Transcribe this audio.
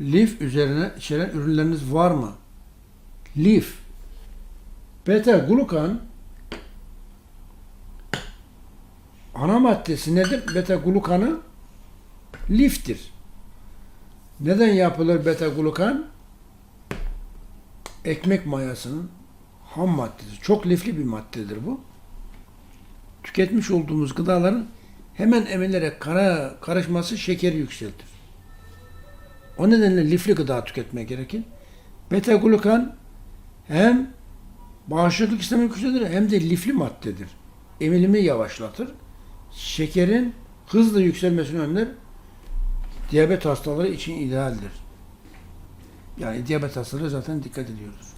Lif üzerine içeren ürünleriniz var mı? Lif. Beta glukan ana maddesi nedir? Beta glukanı liftir. Neden yapılır beta glukan? Ekmek mayasının ham maddesi. Çok lifli bir maddedir bu. Tüketmiş olduğumuz gıdaların hemen emilerek kana karışması şekeri yükseltir. O nedenle lifli gıda tüketmek gerekir. Beta glukan hem bağışıklık sistemini güçlendirir hem de lifli maddedir. Emilimi yavaşlatır. Şekerin hızla yükselmesini önler. Diyabet hastaları için idealdir. Yani diyabet hastaları zaten dikkat ediyoruz.